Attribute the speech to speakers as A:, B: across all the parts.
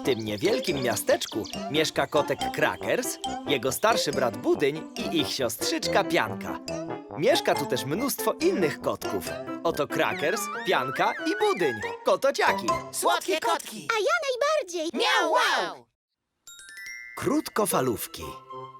A: W tym niewielkim miasteczku mieszka kotek Krakers, jego starszy brat Budyń i ich siostrzyczka Pianka. Mieszka tu też mnóstwo innych kotków. Oto Krakers, Pianka i Budyń, kotociaki.
B: Słodkie kotki!
C: A ja najbardziej.
B: Miau, wow!
A: Krótkofalówki.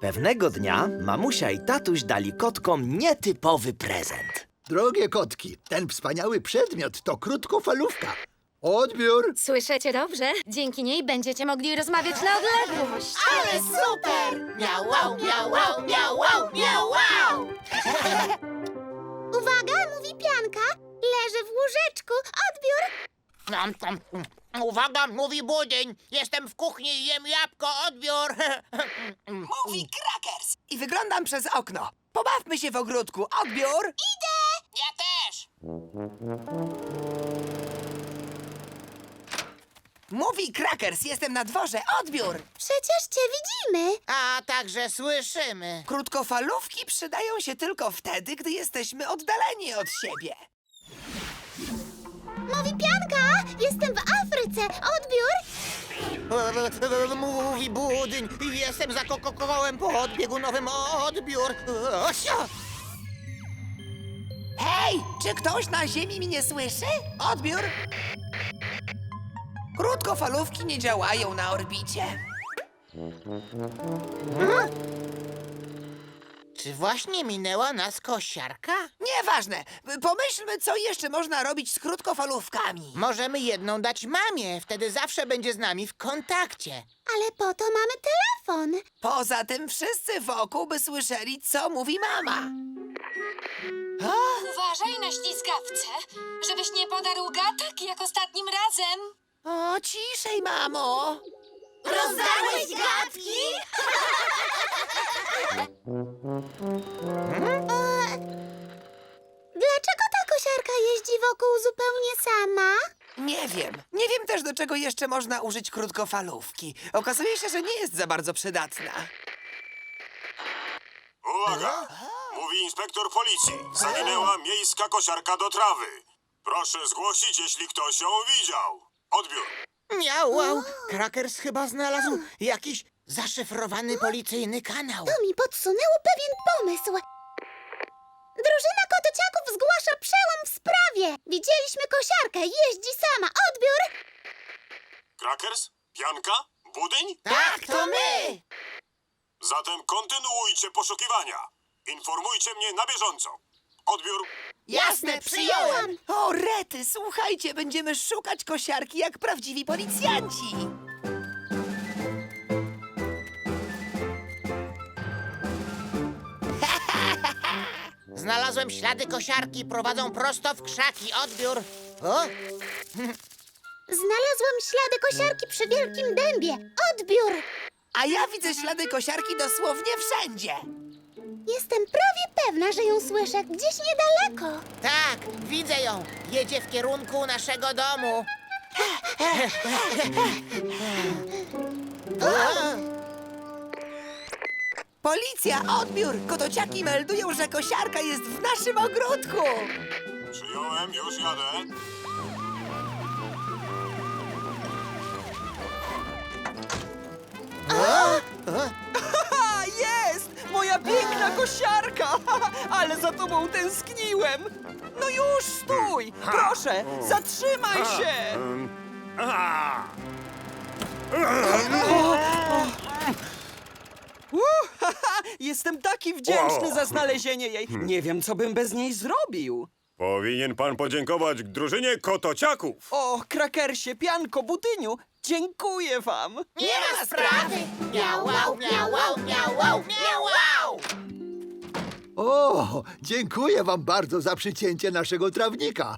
A: Pewnego dnia mamusia i tatuś dali kotkom nietypowy prezent.
D: Drogie kotki, ten wspaniały przedmiot to krótkofalówka. Odbiór!
C: Słyszycie dobrze? Dzięki niej będziecie mogli rozmawiać na odległość.
B: Ale super! Miau, wow, miau, wow, miau, wow, miau, wow!
C: Uwaga, mówi pianka. Leży w łóżeczku. Odbiór.
B: Uwaga, mówi budyń! Jestem w kuchni i jem jabłko, odbiór!
E: Mówi Krakers i wyglądam przez okno. Pobawmy się w ogródku. Odbiór?
B: Ja też!
E: Mówi Krakers, jestem na dworze. Odbiór!
C: Przecież cię widzimy.
B: A także słyszymy.
E: Krótkofalówki przydają się tylko wtedy, gdy jesteśmy oddaleni od siebie.
C: Mówi pianka. Jestem w Afryce. Odbiór.
B: Mówi budyń! Jestem za ko- ko- kołem po odbiegunowym odbiór! Osio!
E: Hej, czy ktoś na ziemi mnie słyszy? Odbiór! Krótkofalówki nie działają na orbicie.
B: Czy właśnie minęła nas kosiarka?
E: Nieważne. Pomyślmy, co jeszcze można robić z krótkofalówkami.
B: Możemy jedną dać mamie, wtedy zawsze będzie z nami w kontakcie.
C: Ale po to mamy telefon.
E: Poza tym wszyscy wokół by słyszeli, co mówi mama.
F: Uważaj na ślizgawce, żebyś nie podarł gatek jak ostatnim razem.
E: O, ciszej, mamo.
C: Rozdałeś gadki? Dlaczego ta kosiarka jeździ wokół zupełnie sama?
E: Nie wiem. Nie wiem też, do czego jeszcze można użyć krótkofalówki. Okazuje się, że nie jest za bardzo przydatna.
G: Uwaga! Mówi inspektor policji. Zaginęła miejska kosiarka do trawy. Proszę zgłosić, jeśli ktoś ją widział. Odbiór.
B: Miał, wow. Krakers chyba znalazł jakiś zaszyfrowany policyjny kanał.
C: To mi podsunęło pewien pomysł. Drużyna kotociaków zgłasza przełom w sprawie. Widzieliśmy kosiarkę, jeździ sama. Odbiór!
G: Krakers? Pianka? Budyń?
B: Tak, to my!
G: Zatem kontynuujcie poszukiwania. Informujcie mnie na bieżąco. Odbiór.
B: Jasne, przyjąłem!
E: O, rety, słuchajcie, będziemy szukać kosiarki jak prawdziwi policjanci.
B: Znalazłem ślady kosiarki, prowadzą prosto w krzaki. Odbiór. O,
C: Znalazłam ślady kosiarki przy wielkim dębie. Odbiór!
E: A ja widzę ślady kosiarki dosłownie wszędzie.
C: Jestem prawie pewna, że ją słyszę gdzieś niedaleko.
B: tak, widzę ją. Jedzie w kierunku naszego domu.
E: Policja, odbiór! Kotociaki meldują, że kosiarka jest w naszym ogródku.
G: Przyjąłem, już jadę.
H: Jest! Piękna kosiarka! Ale za tobą tęskniłem! No już, stój! Proszę, zatrzymaj się! Uh, haha, Jestem taki wdzięczny za znalezienie jej. Nie wiem, co bym bez niej zrobił.
G: Powinien pan podziękować drużynie kotociaków.
H: O, krakersie, pianko, budyniu, dziękuję wam.
B: Nie ma sprawy. Miau, wow, miau, wow, miau, wow, miau, wow.
D: O, dziękuję wam bardzo za przycięcie naszego trawnika.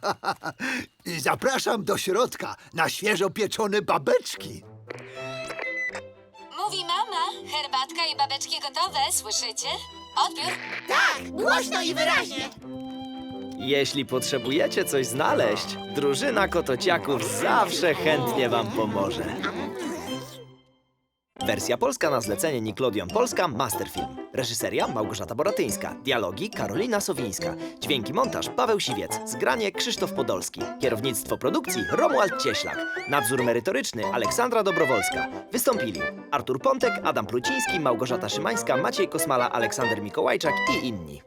D: I zapraszam do środka na świeżo pieczone babeczki.
F: Mówi mama, herbatka i babeczki gotowe, słyszycie? Odbiór.
B: Tak, głośno i wyraźnie.
A: Jeśli potrzebujecie coś znaleźć, drużyna kotociaków zawsze chętnie wam pomoże. Wersja polska na zlecenie Nickelodeon Polska Masterfilm. Reżyseria Małgorzata Boratyńska. Dialogi Karolina Sowińska. Dźwięki montaż Paweł Siwiec. Zgranie Krzysztof Podolski. Kierownictwo produkcji Romuald Cieślak. Nadzór merytoryczny Aleksandra Dobrowolska. Wystąpili Artur Pontek, Adam Pluciński, Małgorzata Szymańska, Maciej Kosmala, Aleksander Mikołajczak i inni.